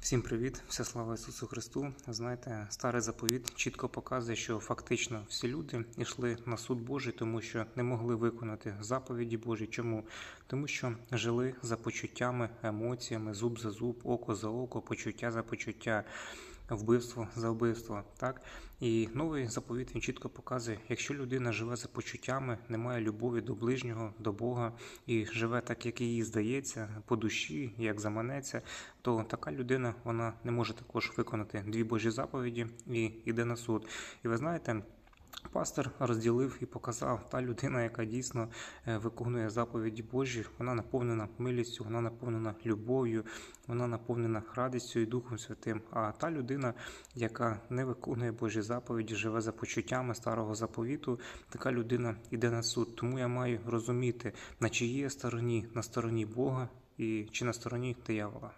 Всім привіт, вся слава Ісусу Христу. Знаєте, старий заповіт чітко показує, що фактично всі люди йшли на суд Божий, тому що не могли виконати заповіді Божі. Чому? Тому що жили за почуттями, емоціями, зуб за зуб, око за око, почуття за почуття, вбивство за вбивство. Так і новий заповіт він чітко показує, якщо людина живе за почуттями, не має любові до ближнього, до Бога і живе так, як їй здається, по душі, як заманеться, то така людина вона не може також виконати дві Божі заповіді і йде на суд. І ви знаєте. Пастор розділив і показав та людина, яка дійсно е, виконує заповіді Божі, вона наповнена милістю, вона наповнена любов'ю, вона наповнена радістю і Духом Святим. А та людина, яка не виконує Божі заповіді, живе за почуттями старого заповіту, така людина йде на суд. Тому я маю розуміти, на чиїй стороні, на стороні Бога і чи на стороні диявола.